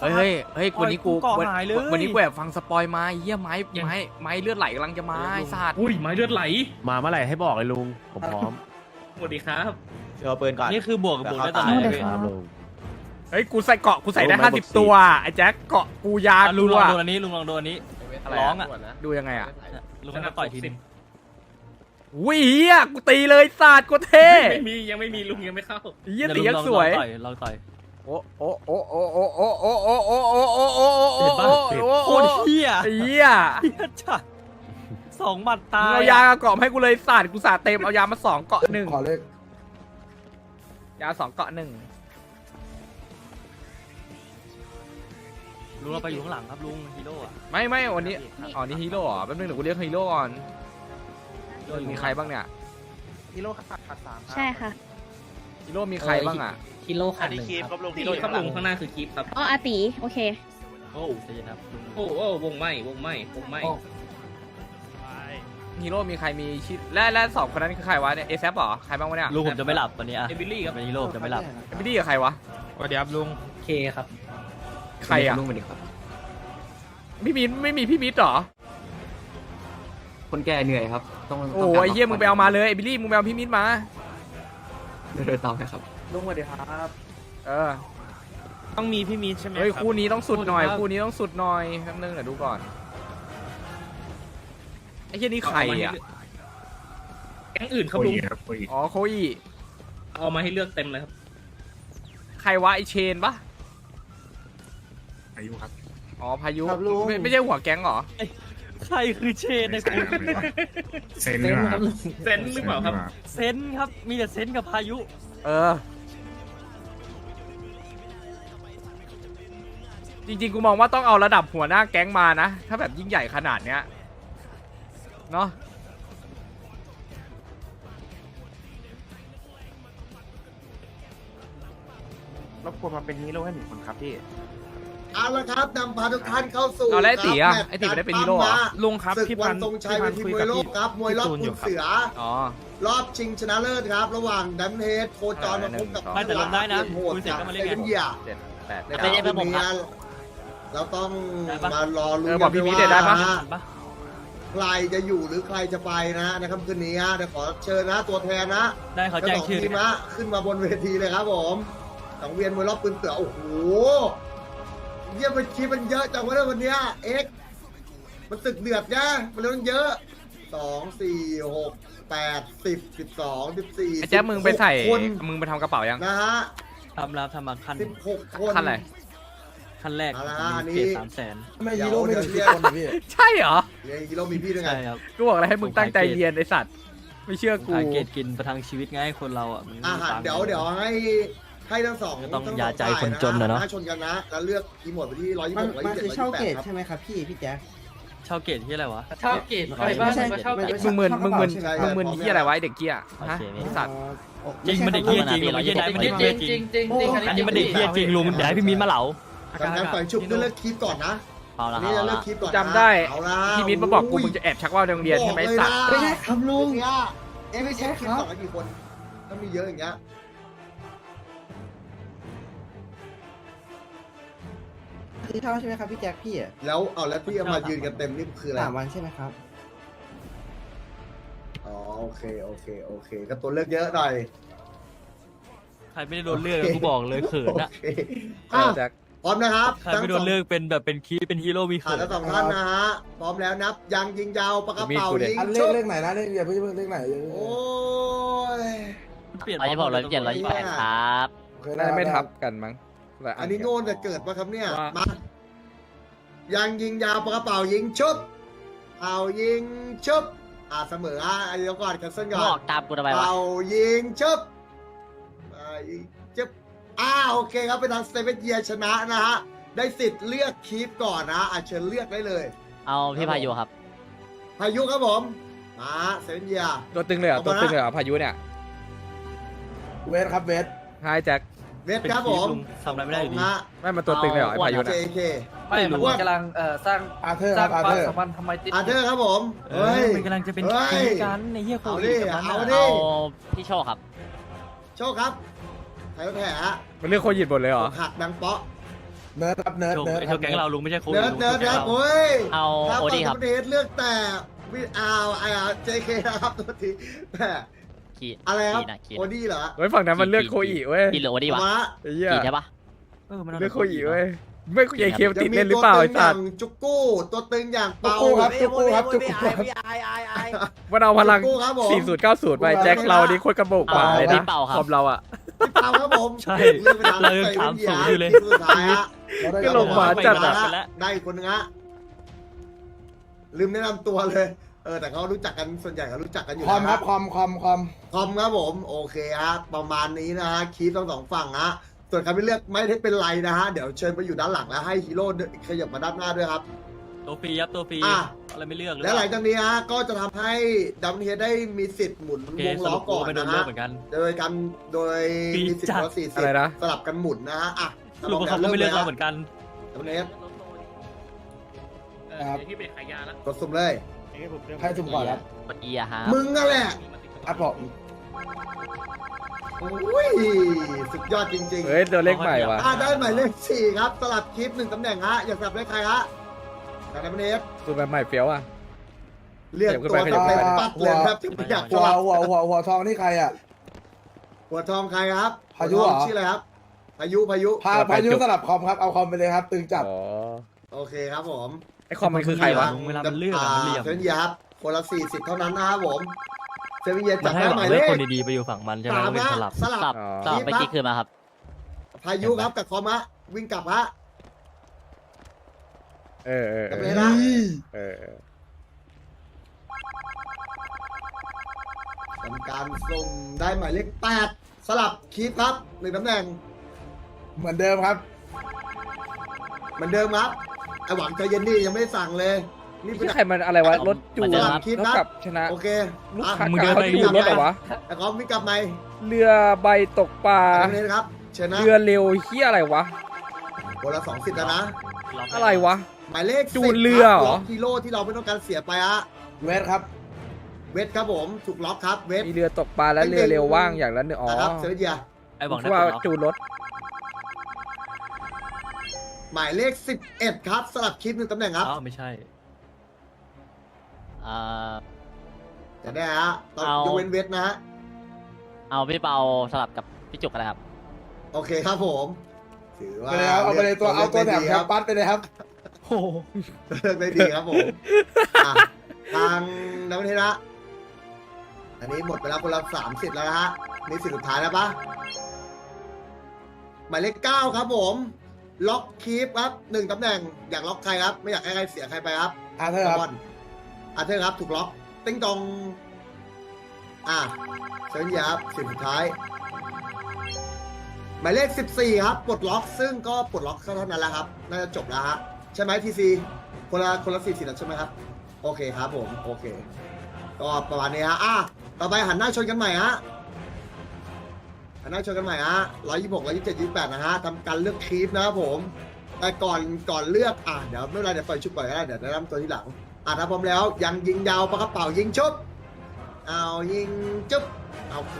เฮ้ยเฮ้ยเฮ้ยวันนี้กูปล่อยกูวันเกาะหายเลย วันนี้กูแอบฟังสปอยมาเยี่ยไม้ไม้ไม้เลือดไหลกำลังจะมาไอ้สัตว์อุ้ยไม้เลือดไหลมาเมื่อไหร่ให้บอกเลยลุง ผมพร้อมสวัสดีครับเดี๋ยวเอาปืนก่อน นี่คือบวกกับบวกได้ตอนไหนเดี๋ยวพี่เขาครับลุง เฮ้ยกูใส่เกาะกูใส่ได้โอ้ไม้ห้าบสิวบกสี่ตัวไอ้แจ็คเกาะกูยาอะลุกูงลองอะ โดนอันนี้ลุงลองโดนอันนี้ อะไรร้อะองอะดูยังไงอะลุงก็ต่อยทีนึงวิเฮียกูตีเลยสัตว์กูเท่ไม่มียังไม่มีลุงยังไม่เข้าเฮียเดี๋ตียวยัลุงงสวยลองต่อยลองต่อย โอ้โอ้โอ้โอ้โอ้โอ้โอ้โอ้โอ้โอ้โอ้โอ้โอ้โอ้เห็นปะโอ้โคตรเฮียไอ้เฮียเฮียจัดสองหมัดตามึงยเอายากระเกาะมาให้กูเลยสัตว์กูสาเต็มเอายามาสองเกาะหนึ่งขอเลขยาสองเกาะหนึ่งลุงเราไปอยู่ข้างหลังครับลุงฮีโร่อะไม่ไม่วันนี้อ๋อนี่ฮีโร่เหรอแป๊บนึงเดี๋ยวกูเรียกฮีโร่ก่อนมีใครบ้างเนี่ยกิโลขาดขาดสามใช่ค่ะฮีโร่มีใครบ้างอะ ฮิโร่ขาดหนึ่งครับที่รถครับลุงข้างหน้าคือคลิปครับอ๋ออาตีโอเค โอ้ใจเย็นครับลุงโอ้โอ้วงไหมวงไหมวงไหมฮีโร่มีใครมีชื่อและและสองคนนั้นคือใครวะเนี่ยเอซเหรอใครบ้างวะเนี่ยลุงผมจะไม่หลับวันนี้อะเอมิลี่ครับเป็นฮีโร่ผมจะไม่หลับไม่ดีกับใครวะสวัสดีครับลุงเคครับ ใครอะลุงสวัสดีครับพี่มินไม่มีพี่มินเหรอคนแก่เหนื่อยครับต้องโอ้ยเยี่ยมึงไปเอามาเลยไอ้บิลลี่มึงไปเอาพี่มินมาเดินเดินตามนะครับ ลุงสวัสดีครับ เออ ต้องมีพี่มีใช่ไหมเฮ้ย รับคู่นี้ต้องสุดหน่อยครับคู่นี้ต้องสุดหน่อยแป๊บนึงเดี๋ยวดูก่อน ไอ้เหี้ยนี่ใครอะ แก๊งอื่นครับลุงอ๋อโคอีเอามาให้เลือกเต็มเลยครับใครวะไอเชนปะอายุครับอ๋อ พายุ ครับลุง ไม่ไม่ใช่หัวแก๊งเหรอ ใครคือเชนในคุณเซนนี่ครับเซนหรือเปล่าครับเซนส์ครับมีแต่เซนส์กับพายุ เออ จริงๆ กูมองว่าต้องเอาระดับหัวหน้าแก๊งมานะ ถ้าแบบยิ่งใหญ่ขนาดเนี้ย เนาะรบกวนมาเป็นฮีโร่ให้หนึ่งคนครับพี่ เอาละครับนำพาทุกท่านเข้าสู่เอาแล้วไอ้ตีอะครับไอ้ตีไม่ได้เป็นฮีโร่เหรอ ลุงครับศึกพี่วัพันนทรงชัยเวพี่ทีพันมวยโลกครับมวยรอบพี่ตูนอคุยู่ณครับ เสือ อ๋อ รอบชิงชนะเลิศครับ ระหว่างดัมเฮดโคจรเออมาพบกับหนึ่งสองไม่แต่ลงได้นะโหดคุยเสร็จจากก็มาเซเล่นไงเว่นเยียเจ็ดแปดนะเก้าครับวันนี้ เราต้องได้ปะมารอลุ้เอนอบอกพี่มิตรได้ปะว่าทันปะใครจะอยู่หรือใครจะไปนะนะครับคืนนี้ฮะเดี๋ยวขอเชิญนะตัวแทนนะได้เขาทั้แจ้งงสองชื่อทีมนะขึ้นมาบนเวทีเลยครับผมสังเวียนมวยรอบปืนเสือโอ้โหเยี่ยมเป็นทีมมันเยอะจังวะเนี่ยวันเนี้ยเอ็กซ์มันตึกเดือดนะมันเรื่องเยอะสองสี่หกแปดสิบสิบสองสิบสี่ไอ้แจ๊คมึงไปใส่คนมึงไปทำกระเป๋ายังนะฮะทำแล้วทำมาขั้นสิบหกคนขั้นอะไร ขั้นแรกเอาละผมอันนี้มีเกรดสามแสนไม่ฮีโร่ไม่ถึงสิบคนนะพี่ ใช่เหรอ เรียนฮีโร่มีพี่ด้วยไง ใช่ครับ กูบอกอะไรให้มึงตั้งใจเรียนไอสัตว์ ไม่เชื่อกู หาเกรดกินประทังชีวิตไงคนเราอะมันไม่อามีหารตังค์ เดี๋ยวเดี๋ยวให้ให้ทั้งสองก็ต้องทั้สยาใจคนจนน่ะเนอะ ฝ่ยชนกันนะ แล้วเลือกทีมหมดไปที่ร้อยยี่มัสินบหกร้อยมันยี่สิบคือเช่าเกรดครับ ใช่ไหมครับพี่พี่แจ๊ค เช่าเกรดที่อะไรวะ เช่าเกตใครบ้างไม่ใช่มาเช่าเกต มึงมึนมึงมึนใช่มึงมึนใช่ที่อะไรไวะไอ้เด็กเกี้ยฮะโอเคไอ้สัตว์ จริงมันเด็กเหี้ยจริงลุงไม่ใช่ได้มันเด็กจเหี้ริยงจจริริงงจริงจริงจริงอันนี้มันเด็กเหี้ยจริงลุงเดี๋ยวให้พี่มิ้นมาเหลา ทำการฝ่ายฉุบเลือกคลิปก่อนนะเอาละอันนี้จะเลือกคลิปก่อนนะจำได้ เอาละพี่มิ้นมาบอกกูมึงจะแอบชักว่าวในโรงเรียนใช่ไหมไอ้สัตว์ไม่ใช่ครับลุงเนี่ยเอ๊ะไม่ใช่คลิปครับก่อนกี่คนต้องมีเยอะอย่างเงี้ยคือเช่าใช่ไหมครับพี่แจ๊คพี่แล้วเอาแล้วที่เอามายืนกันเต็มนี่คืออะไรสามวันใช่ไหมครับอ๋อโอเคโอเคโอเค ก็ตัวเลือกเยอะหน่อยใครไม่ได้โดนเลือกกูบอกเลยเขินโออะเคอะ แจ็ค พร้อมนะครับใครไม่โดนเลือกเป็นแบบเป็นคีเป็นฮีโร่มีอะเขินแล้วสองท่านนะฮะพร้อมแล้วนับยังยิงยาวปากกระเป๋ายิงอันเลชุขบเลขไหนนะเลขอย่าเพิ่งเพิ่งเลขไหนโอ้ยเปลี่ยนร้อยยี่สิบหกร้อยยี่สิบเจ็ดร้อยยี่สิบแปดครับน่าจะไม่ทับกันมั้งแต่อันนี้โง่แต่เกิดมาครับเนี่ยว่ามายังยิงยาวปากกระเป๋ายิงชุบเอายิงชุบอ่าเสมออะอันนี้ก่อนกันเส้นก่อนบอกตามกูทำไมวะเอายิงชุบอ่ายิงชุบ อ่าโอเคครับเป็นทางสเตเปนเยียชนะนะฮะได้สิทธิ์เลือกคีปก่อนนะอะเชิญเลือกได้เลย เอาพี่พายุครับ พายุครับผมมาเซเว่นเยีย ตัวตึงเลยเหรอตัวตึงเลยเหรอพายุเนี่ยเวทครับเวทไฮแจ็คเวฟเป็นครับคีผมลุงทำอะไรไม่ได้อยู่ดี นะไม่มันตัวตึงเลยเหรอไอพายุเจเนี่ยเค ไม่มันกำลังเอ่อสร้างอาเธอร์สคร้ารังบอาควาเธมอร์สัมพันธ์ทำไมติดอาเธอร์ครับผมเอเฮ้อยมันกำลังจะเป็นเฮ้ย คีกันในเหี้ยโคเอาวิดิดกับมันเอาอะดิเอาพี่โชคครับ โชคครับ ใครแผลฮะมันเรื่องโควิดหมดเลยเหรอหักดังเปาะเนิร์ดครับเนิร์ดโชคเนิร์ดไอ้คเท่ารับแก๊งเราลุงไม่ใช่โควิดเนิร์ดลุงเนิร์ดแก๊นะงเราโอ้ยเอาถ้าโอฝั่งดีคคอรัมบมิวนิสต์เลือกแต่วิอาไอเจเคนะครับตัวทีแหมขีดอะไรครับขีดนะขีดโอดี้เหรอเฮ้ยฝั่งนั้นมันเลือกโคอีเว้ยขีดหรือโอดีวะมาไอ้เหี้ยขีดใช่ปะ เออมันเลือกโคอีเว้ยไม่เอเคมติดเล่นหรือเปล่าจะไอ้มีตัวตึงอสัย่าตงว์จุกกู้ตัวตึงอย่างจุกเปา กู้ครับจุกกู้ครับจุกกู้ครับมันเอาพลัง จุกกู้ครับผม 4090ไปแจ็คเรานี่โคตรกระโบกกว่าเลยพี่นะเป่าครับคอมเราอะ พี่เปาครับผมใช่เลื่อนไปทางเรายังถามสูงอยู่เลยทีมสุดท้ายฮะเราได้ก็ลงมาไปจัดมาอะละได้อีกคนนึงฮะลืมแนะนำตัวเลย เออแต่เขารู้จักกันส่วนใหญ่เขารู้จักกันอยู่คอมนะครับคอมคอมคอมคอมครับผมโอเคฮะประมาณนี้นะฮะคีฟทั้งสองฝั่งฮะส่วนใครไม่เลือกไม่ได้เป็นไรนะฮะเดี๋ยวเชิญไปอยู่ด้านหลังแล้วให้ฮีโร่ขยับมาด้านหน้าด้วยครับ ตัวฟรีครับตัวฟรีอะ อะไรไม่เลือกเลยและหลังจากนี้ฮะก็จะทำให้ดัมเฮดได้มีสิทธิ์หมุนโอเควงสล้อรุปก่อนไปโดนนะเลือฮะกเหมือนกัน โดยการโดยฟรีมีสิทจัธิ์ดละสี่อะสิบไรนะ สลับกันหมุนนะฮะอะสรุปว่าเขาก็ไม่เลือกเราเหมือนกันดัมเฮดเออเดี๋ยวที่เป็นขายยาแล้วกดสุ่มเลยใครจุ่มก่อนครับกดอีอะฮะมึงนั่นแหละอะผมโอ้ยสุดยอดจริงๆเฮ้ยตัวเลขใหม่ว่ะอ่าได้หมายเลขสี่ครับสลับคลิปหนึ่งตำแหน่งฮะอยากสลับเลขใครฮะ แต่ในประเทศตัวแบบใหม่เฟี้ยวอะเรียกตัวขยัเต็บมขึ้นไปปัดเลยครับจะไม่อยากสหัวลับหัวหัวหัวทองนี่ใครอะ หัวทองใครครับพายุเหรอหัวทองชื่ออะไรครับพายุพายุพาพายุสลับคอมครับเอาคอมไปเลยครับ ตึงจัดอ๋อโอเคครับผมไอคอมมันคือใครวะเวลามันเลือกอะมันเหลี่ยมเซเว่นเยียครับคนละสี่สิบเท่านั้นนะครับผมเซเว่นเยียมัจันบให้ได้หวัหงมายเลเลือกขคนดีๆไปอยู่ฝั่งมันใช่ไหมสามแล้วเป็นฮะสลับสลับสลับอ๋อสลับไปกี่คืนมาครับ พายุครับกับคอมฮะวิ่งกลับฮะ เออเออกับเอเลอยนะเออเออทำการส่งได้หมายเลขแปดสลับคีย์ครับหนึ่งตำแหน่งเหมือนเดิมครับ เหมือนเดิมครับไอหวังใจเย็นดิยังไม่ได้สั่งเลยนี่เป็นที่ใครมันอะไรวะ รถจูนมันจะรับเท่ากับชนะ โอเคลูกอะ ค้ามึงกเดินเขาไปจูนรถเหรอวะ ไอ้คอมวิ่งกลับไหมเรือใบตกปลา ตรงนี้นะครับเชิญนะเรือเร็วเฮียอะไรวะ คนละสองสิทธิ์แล้วนะ อะไรวะ หมายเลขจูนเรือเหรอ ล็อกฮีโร่ที่เราไม่ต้องการเสียไปฮะเวทครับ เวทครับผมถูกล็อกครับเวท มีเรือตกปลาและเรือเร็วว่างอย่างละหนึ่งอ๋อนะครับเซเว่นเยียไอ้หวังได้ว่าปลดล็อกจูนรถหมายเลขสิบเอ็ดครับสลับคิดหนึ่งตำแหน่งครับอ้าวไม่ใช่เอ่อจะได้ฮะต้องเอายกเว้นเวทนะฮะเอาพี่เปาสลับกับพี่จุกกันนะครับ โอเคครับผมถือว่าไปเลยครับเอาไปเลยตัวเอาตัวแถมลืแถอกมปัดไปเลยครับ เลือกได้ดีครับผมอะทางนักวิทยาอันนี้หมดไปแล้วคนละสามสิทธิ์แล้วนะฮะนี่สิทธิ์สุดท้ายแล้วปะหมายเลขเก้าครับผม ล็อกคีปครับหนึ่งตำแหน่งอยากล็อกใครครับ ไม่อยากให้ใครเสียใครไปครับอาเธอร์ครับบอลอาเธอร์ครับถูกล็อก ติ้งตอง อะเซนยาครับสิทธิ์สุดท้าย หมายเลขสิบสี่ครับปลดล็อกซึ่งก็ปลดล็อกเท่านั้นแล้วครับ น่าจะจบแล้วฮะ ใช่ไหมทีซีคนละคนละสี่สิทธิ์แล้วใช่ไหมครับ โอเคครับผม โอเค ก็ประมาณนี้ฮะอะต่อไปหันหน้าชนกันใหม่ฮะหันหน้าชนกันใหม่ฮะร้อยยี่สิบหกร้อยยี่สิบเจ็ดยี่สิบแปดนะฮะทำการเลือกคีปนะครับผม แต่ก่อนก่อนเลือกอะเดี๋ยวไม่เป็นไรเดี๋ยวปล่อยชุบก่อนก็ได้เดี๋ยวแนะนำตัวที่หลังอะถ้าพร้อมแล้วยังยิงยาวปากกระเป๋ายิงชุบเอายิงจุ๊บเอาโห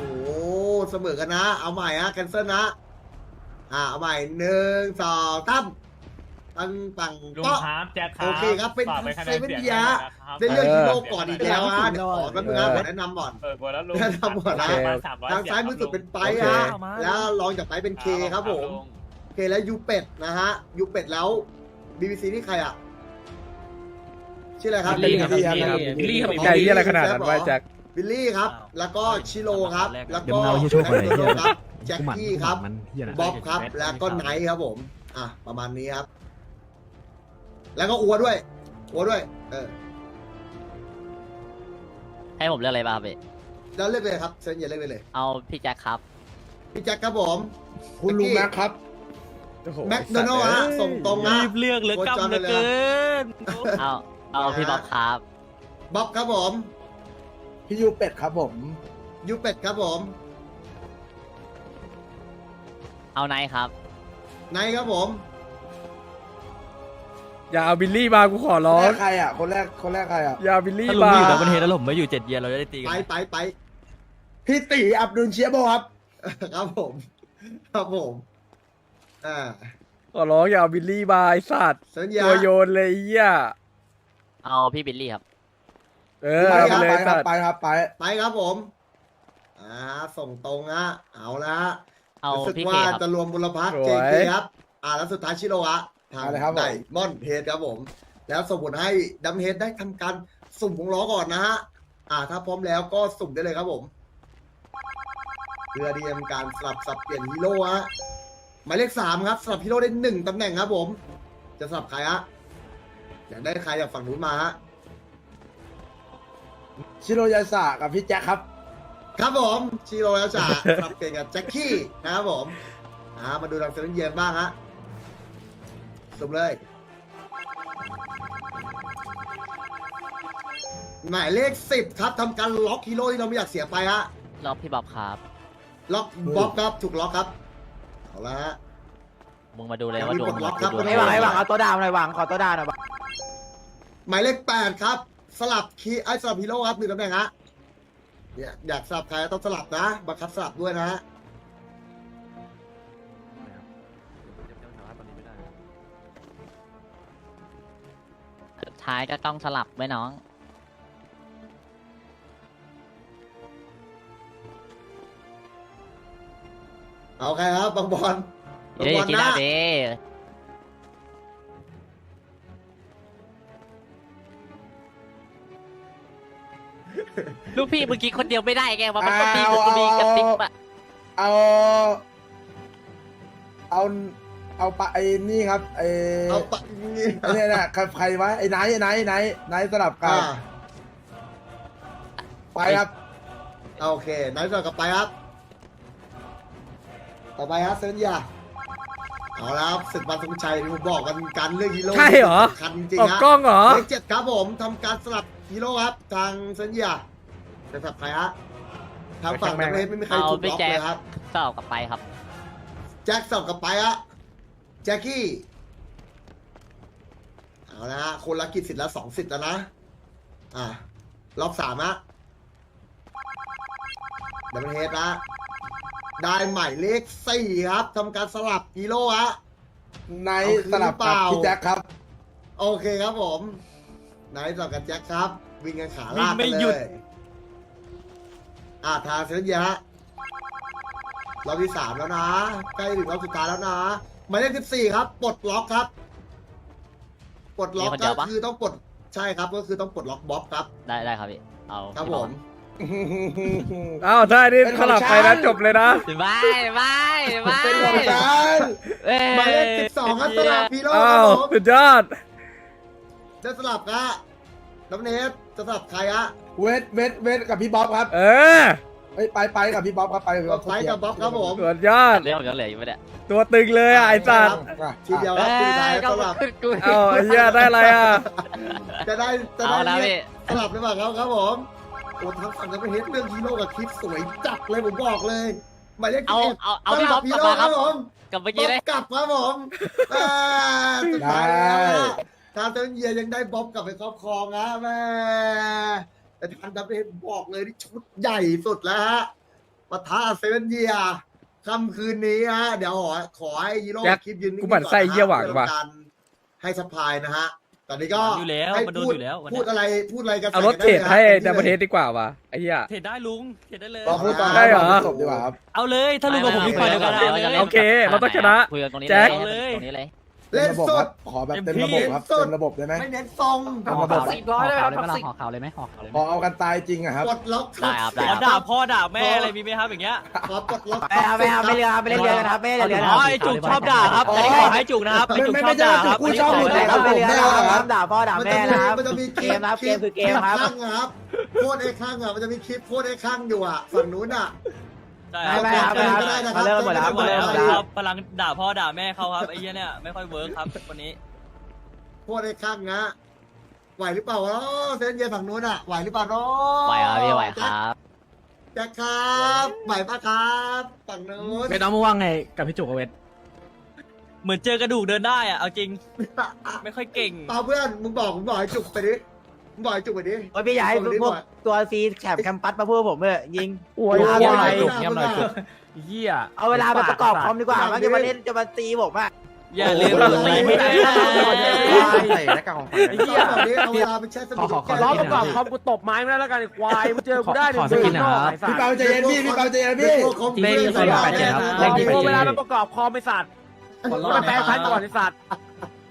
เสมอกันนะ เอาใหม่ฮะแคนเซิลนะอะเอาใหม่หนึ่งสองตั้ม ตั้งปังลุงก็ ครับแจ็คครับโอเคครับเป็นฝากคะแนนเซเว่นสียงยาหน่อยนะครับได้เลือกเออฮีโร่ก่อนอีกแล้วฮะเดี๋ยวขอแป๊บนึงนะขอแนะนำก่อนเปิดกดแล้วลุงแนะนำก่อนนะประมาณ300ทางซ้ายมือสุดเป็นไปฮะแล้วรองจากไปเป็นเคครับผมเคแล้วยูเป็ดนะฮะยูเป็ดแล้วบีบีซีนี่ใครอะชื่ออะไรครับบิลลี่ครับบิลลี่ครับบิลลี่ครับ ไก่เฮียอะไรขนาดนั้นวะแจ็ค บิลลี่ครับ แล้วก็ชิโร่ครับ แล้วเดี๋ยวก็มึงเอาเฮียโชคไปไหนแจ็เฮียครับแจ็คกูหมันกี้ครับ มันเฮียนะ บ๊อบครับ แล้วก็ไนท์ครับผม อะ ประมาณนี้ครับ แล้วก็อัวด้วยอัวด้วย เออ ให้ผมเลือกอะไรบ้างครับพี่แล้วเลือกเลยครับเซนเย็นเลือกเลยเลยเอาพี่แจ็คครับ พี่แจ็คครับผมคุณลุงแม็กครับโอ้โหแมคโดนัลด์ฮะส่งตรงนะ รีบเลือกเหลือกำเหลือเกิน เอาเอาพี่บ๊อบครับบ๊อบครับผมพี่ยูเป็ดครับผม ยูเป็ดครับผม เอาไนท์ครับไนท์ครับผม อย่าเอาบิลลี่มากูขอร้อแรงกใครอะ คนแรก คนแรกใครอะ อย่าเอาบิลลี่ถ้าลุงมาไม่อยู่ดับเบิลเฮดแล้วผมไม่อยู่เจ็ดเยียร์เราจะได้ตีกัไปนไปไปพี่ตีอับดุลเชียโบครับ ครับผม ครับผม อ่าขอร้องอย่าเอาบิลลี่มาไอสัตว์สัญญาตัวโยนเลยไอ้เหี้ยเอาพี่บิลลี่ครับ เออไปเอาคไปรับเลยไปไอ้ครัสับตว์ไปครับไป ไปครับผม อ่า ส่งตรงฮะเอาละฮะเอารู้สึกพี่เคว่าครับ จะรวมบุรพักสวยเจเคครับ อ่าแล้วสุดท้ายชิโร่ฮะ ทางเอาเลยครับผม ไดมอนด์เฮดครับผม แล้วสมมติให้ดัมเฮดได้ทำการสุ่มวงล้อก่อนนะฮะ อ่า ถ้าพร้อมแล้วก็สุ่มได้เลยครับผม เพื่อที่จะทำการสลับสับเปลี่ยนฮีโร่ฮะหมายเลขสามครับสลับฮีโร่ได้หนึ่งตำแหน่งครับผม จะสลับใครฮะอยากได้ใครจากฝั่งนู้นมาฮะ ชิโรยาสะกับพี่แจ็คครับ ครับผม ชิโร่แล้วจ่าสลับเปลี่ยนกับแจ็คกี้นะครับผมอ่ามาดูทางเซนเย็นบ้างฮะ สุ่มเลย หมายเลขสิบครับทำการล็อกฮีโร่ที่เราไม่อยากเสียไปฮะ รอบพี่บ๊อบครับ ล็อกบ๊อบครับถูกล็อกครับ เอาละฮะ มึงมาดูเลยยังว่ามีดวปลงดมึงล็อกครับดวงไม่มึหวังไม่หวังเอาตัวดาวหน่อยหวังขอตัวดาวหน่อยหวังหมายเลขแปดครับ สลับคีไอ้สลับฮีโร่ครับหนึ่งตำแหน่งฮะเนี่ยอยากสลับใครต้องสลับนะ บังคับสลับด้วยนะฮะ ท้ายก็ต้องสลับไว้น้อง เอาใครครับบางบอลบางเดี๋ยวบออลย่าคิดนะเอาดิลูกพี่เมื่อกี้คนเดียวไม่ได้ไงว่ามันต้องมีเอามันต้องมีกระติบเอาอะเอา เอา เอาปะไอ้นี่ครับไอ้เอาปะไอ้เนี่ยนะใครใครวะไอ้ไนท์ไอ้ไนท์ไนท์ไนท์สลับกัอ่านไปครับโอเคไหนต่อกลับไปครับ ต่อไปครับเซนยาเอาละครับศึกวันทรงชัยที่ผมบอกกันการเลือกฮีโร่ใช่เหรอสำคัญจริงออกๆฮะ กล้องเหรอ เลขเจ็ดครับผมทำการสลับฮีโร่ครับทางเซนยาจะสลับใครฮะทางฝั่งนักเล่นไม่มีใครถูกล็อกเลยครับสลับกลับไปครับ แจ็คสอบกลับไปฮะ แจ็คกี้ เอาละฮะคนละกี่สิทธิ์แล้วสองสิทธิ์แล้วนะ อ่ารอบสามฮะดับเบิลเฮดนะ ได้หมายเลขสี่ครับทำการสลับฮีโร่ฮะไนท์สลับกับพี่แจ็คครับ โอเคครับผมไหนสลับกับแจ็คครับ วิ่งกันขาลากวิ่งไม่กันหยุเลดยอ่าทางเซนยะรอบที่สามแล้วนะใกล้ถึงรอบสุดท้ายแล้วนะ หมายเลขสิบสี่ครับปลดล็อกครับปลดล็อกมีคนเดีก็ยวปะ คือต้องปลดใช่ครับก็คือต้องปลดล็อกบ๊อบครับ ได้ได้ครับพี่เอาครับพี่ผอกมอ้าวถ้านี่เป็นสของลับไปฉันะน จบเลยนะไม่ไม่ไม่เป็นของฉันเอ้ยหมายเลขสิบสองครับสลับพีโร่คอ้ารับวผมสุดยอด จะสลับฮะน้ำเนสจะสลับใครฮะเวทเวทเวทกับพี่บ๊อบครับ เออเอ้ยไปไปกับพี่บ๊อบครับไปกับพี่บ๊อบไปกับบ๊อบครับผมสุดยอดเรื่องยังเหลืออยู่ปะเนี่ยตัวตึงเลยอะไอ้สัตว์อะทีเดียวครับทีสุดท้ายสลับกูอ้าวไอ้เหี้ยได้อะไรอะจะได้จะเอาได้นะเรียพี่กสลับหรือเปล่าครับครับผมโอ้ทั้งฝั่งนั้นเป็นเฮดเรื่องฮีโร่กับคลิปสวยจัดเลยผมบอกเลยหมายเลขเอา11เอาเอาพี่บ๊อบฮีกลับโร่มาคครัรับบผมกลับเมื่อบ๊กี้อบเลยกลับครับผมอ่าสุดท้ายแล้วนะทางเจ้าเยียยังได้บ๊อบกลับไปครอบครองนะแม่ แต่ทางดับเบิลเฮดบอกเลยที่ชุดใหญ่สุดแล้วฮะปะทะเซเว่นเยียค่ำคืนนี้ฮะเดี๋ยวขอขอให้ฮีโร่แจ็คคลิปยืนนิ่งๆกูหมั่นไส้เหี้ยหวังว่ะเพื่อการให้สปายนะฮะตอนนี้ก็อยู่แล้วให้มันโดนพูดอยู่แล้ววันพูเนี้ดยอะไรพูดอะไรกันเอารถเทรดให้ดับเบิลเทสดีกว่าว่ะไอ้เหี้ย เทรดได้ลุงเทรดได้เลย รอพูดตอนได้เหรอ จบดีกว่าครับ เอาเลย ถ้าลุงกับผมมีฝ่ายเดียวกันเอาเลย โอเค เราต้องชนะ คุยกันตรงนี้แจ็ค เลยตรงนี้เลย เต็เล่มนระบบสุครัดบขอแบบเต็มระบบครับสุดเต็มระบบได้ไหมไม่เน้นทรงเต็มระบบสิบร้อยเลยไหมหอขาวเลยไหมหอขาวเลยไหขมอเอากันตายจริงอะครับกดล็อกได้ครับได้ขอด่าพ่อด่าแม่อะไรมีไหมครับอย่างเงี้ยขอกดล็อกไม่เอาไม่เอาไม่เรือไม่เล่นเรือกันครับไม่เล่นเรืออ๋อไอ้จุกชอบด่าครับอันนี้ขอให้จุกนะครับไอ้จุกชอบด่าครับไม่ไม่ไม่ใช่ว่าจุกกูชอบหลุดไม่เลยเอาไม่เรือไม่เอาครับด่าพ่อด่าแม่นะครับมันจะมีเกมนะครับเกมคือเกมครับข้างครับโคตรไอ้ข้างอะมันจะมีคลิปโคตรไอ้ข้างอยู่อะฝั่งนู้นอะ ได้ไม่ไม่ครับไม่ครับมาเลิกหมดแล้วครับหมมาดเลิแล้กวหมดแล้วครับพลังด่าพ่อด่าแม่เขาครับไอ้เหี้ยเนี่ยไม่ค่อยเวิร์คครับวันนี้โคตรไอ้ข้างนะไหวหรือเปล่าวะเซนเยฝั่งนู้นอะไหวหรือเปล่าเนาะไหวครับพี่ไหวครับ แจ็คครับไหวปะครับฝั่งนู้นไม่ต้องมาว่าไงกับพี่จุกเอาเวทเหมือนเจอกระดูกเดินได้อะเอาจริง ไม่ค่อยเก่งเปล่าเพื่อนมึงบอกมึงบอกให้จุกไปดิมึง บอกให้จุกไปดิโอ้ยพี่อยากให้พวกตัวซีแถบแคมปัสมาพูดกับผมเลยยิง โอ้ยเงียบหน่อยจุกเงียบหน่อยจุกเฮียเอาเวลาไปประกอบคอมดีกว่ามันจะมาเล่นจะมาตีผมอะอย่าลืมกดไลค์ให้ด้วยนะใส่แล้วกับของไอ้เหี้ยแบบนี้เอาเวลาไปแช่สมุดแก้ล้อประกอบคอมกูตบไม้ไม่ได้แล้วกันไอ้ควายมึงเจอกูได้ขอสกินนะครับพี่เปาใจเย็นพี่พี่เปาใจเย็นพี่เลขสี่แปดเจ็ดครับเลขเวลามันประกอบคอมไอ้สัตว์มันแปลงพันก่อนไอ้สัตว์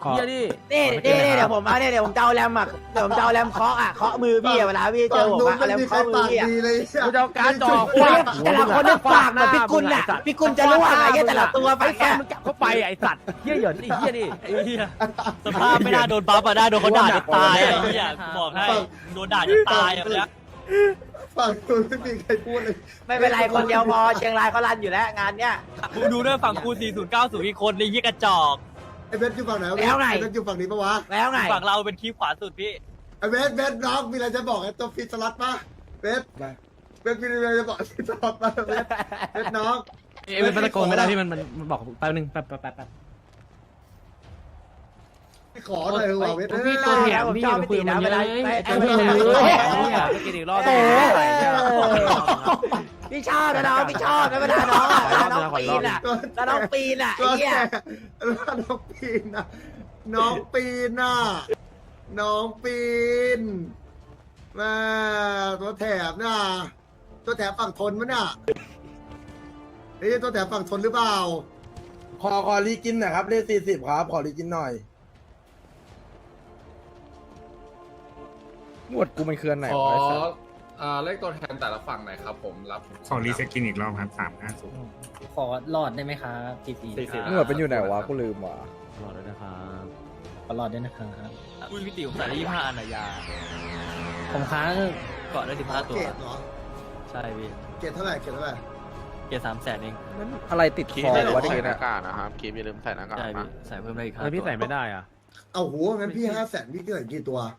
เฮียนี่นี่นี่นี่เดี๋ยวผมเอาเนี่ยเดี๋ยวผมจะเอาแรมอะเดี๋ยวผมจะเอาแรมเคาะอะเคาะมือพี่อะเวลาพี่เจฝั่องผมนู้นอะเอาไม่แรมมีใครเคาะมือปากพี่อะดีเลยกูจะเอาการ์ดจอโอ้ยแต่ละคนเนี่ยปากเหมือนพี่กุลอะพี่กุลจะรู้อะไรเงี้ยแต่ละตัวไอ้ปากแกแกมึงจับเข้าไปไอ้สัตว์เฮียเหยินไอ้เฮียนี่ไอ้เหี้ยสภาพไม่น่าโดนบัฟอะน่าโดนเขาด่าจนตายอะไอ้เหี้ยกูบอกให้โดนด่าจนตายอะเนี่ยฝั่งนู้นไม่มีใครพูดเลยไม่เป็นไรคนเดียวพอเชียงรายเขารันอยู่แล้วงานเนี้ย มึงดูด้วยฝั่งกู4090อีกคนในยี่กระจอก ไอ้เบสอยู่ฝั่งไหนแล้วไงไอ้เบสอยู่ฝั่งนี้ปะวะแล้วไงฝั่งเราเป็นคีย์ขวาสุดพี่ไอ้เบสเบสน้องมีอะไรจะบอกไอ้ตัวฟีสลัดปะเบสเบสมีอะไรจะบอกไอ้ฟีสลัดปะเบสเบสน้อง เอ้ยมันตะโกนไม่ได้พี่มันมันมันบอกแป๊บนึงแป๊บแป๊บแป๊บแป๊บ ขอหน่อยเถอะว่ะเบสพี่ตัวแถมผมชอบพี่ตีนะเวลาไปไอ้เวลาไปกินอีกรอบพี่ชอบนะน้องพี่ชอบนะเวลาน้องอะเวลาน้องปีนอะแล้วน้องปีนอะไอ้ตัวเหี้ยแถมน้องปีนน่ะน้องปีนน่ะน้องปีนมาตัวแถมน่ะตัวแถมฝั่งทนมั้ยน่ะเฮ้ยตัวแถมฝั่งทนหรือเปล่าขอขอรีกินหน่อยครับเลขสี่สิบครับ ขอรีกินหน่อย หมวดกูมันคืออันไหนขอวะไอ้สัสอ่าเลขตัวแทนแต่ละฝั่งหน่อยครับผมรับขอรีสกินอีกรอบครับสามห้าศูนย์ขอหลอดได้ไหมครับทีทีหมวดเป็นอยู่ไหนวะกูลืมว่ะรอด้วยนะครับขอหลอดด้วยนะครับอุ้ยพี่ติ๋วใส่ได้ยี่ห้าอันอะยาผมค้างเกาะได้สิบห้าตัว เกรดเหรอใช่พี่เกรดเท่าไหร่เกรดเท่าไหร่เกียร์สามแสนเองอะไรติดคอวะนี่นะนะครับคีบอย่าลืมใส่หน้ากากใช่พี่ใส่เพิ่มได้อีกห้าแล้วพี่ใส่ไม่ได้อะเอาโหงั้นพี่ห้าแสนพี่เกิดกี่ตัวมา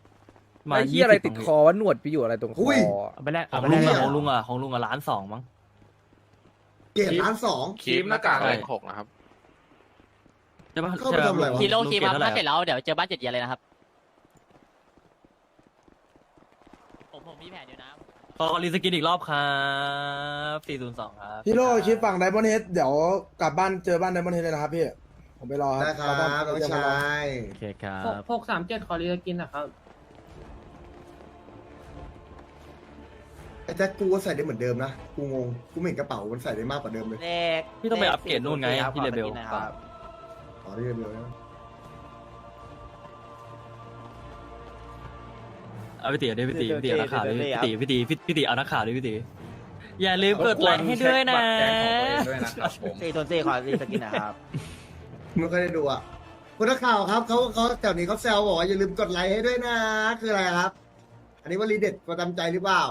ไอ้เหี้ยอะไรติดคอวะหนวดไปอยู่อะไรตรงคอุ้อยเอาไปแลกขเอาองไปลุแลงกอะของลุงอะของลุงอะล้านสองมั้ง เกรดล้านสองคีบหน้ากากใช่เลขหกนะครับ ใช่ปะเข้าไปทำอะไรวะ ฮีโร่คีมลุงครับเกียถ้าร์เสร็เท่าไหร่จแล้วเดี๋ยวเจอบ้านเจ็ดเยียเลยนะครับ ผมผมมีแผนอยู่นะ ขอรีสกินอีกรอบครับ402ครับ พี่โลคิดฝั่งไดมอนด์เฮดเดี๋ยวกลับบ้านเจอบ้านไดมอนด์เฮดเลยนะครับพี่ ผมไปรอครับได้ครับเราน้องเตรียมชไว้รอาย โอเคครับหกสามเจ็ดขอรีสกินนะครับ อ้แจ็คกูก็ใส่ได้เหมือนเดิมนะ กูงง กูไม่เห็นกระเป๋ามันใส่ได้มากกว่าเดิมเลยเลขพี่ต้องไปอัปเกรดนู่นไงที่เลเบลนะครับอ๋อที่เดียวนะเอาพี่ตีเอาดิพี่ตีพี่ตีเอานักข่าวดิพี่ตีพี่ตีพี่พี่ตีเอานักข่าวดิพี่ตีอย่าลืมกดไลค์ให้ด้วยนะเช็คบัตรแกงของตัวเองด้วยนะครับผมสี่ตัวสี่ขอรีสกินนะครับไม่เคยได้ดูอะคุณนักข่าวครับเขาเขาแถวนี้เขาแซวบอกว่าอย่าลืมกดไลค์ให้ด้วยนะ คืออะไรครับ อันนี้ว่ารีเด็ดประจำใจหรือเปล่า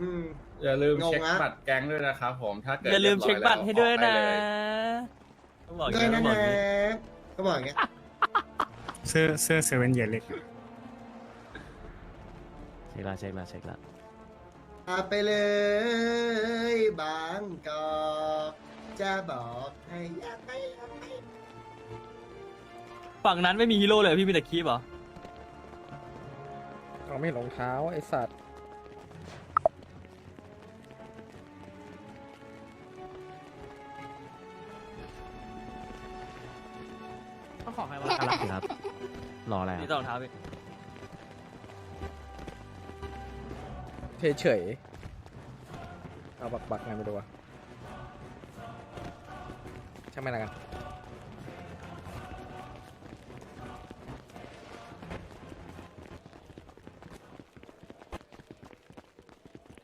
อืม อย่าลืมเช็คงงนะบัตรแกงด้วยนะครับผมถ้าเกิดอย่าลืมเช็คบัตรให้ด้วยนะเรียบร้อยแล้วออกได้เลยต้องบอกอย่างด้วยนี้นะต้องบอกอย่างนี้นะก็บอกอย่างเงี้ยเสื้อเสื้อเซเว่นเยลเล็กเช็คละเช็คละเช็คละพาไปเลย บางกอกจะบอกให้อยากไปอยากไปฝั่งนั้นไม่มีฮีโร่เลยพี่มีแต่คีบเหรอ เอาไม่เห็นรองเท้าไอ้สัตว์ ต้องขอใครวะกำลังสิครับ รออะไรนี่อะต้องรองเท้าพี่เฉยๆเอาบักบักๆไงไม่รู้วะช่างไม่ละกัน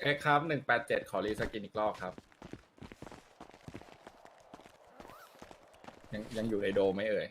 เอ็กซ์ครับหนึ่งแปดเจ็ดขอรีสกินอีกรอบครับ ยังยังอยู่ในโดมไหมเอ่ย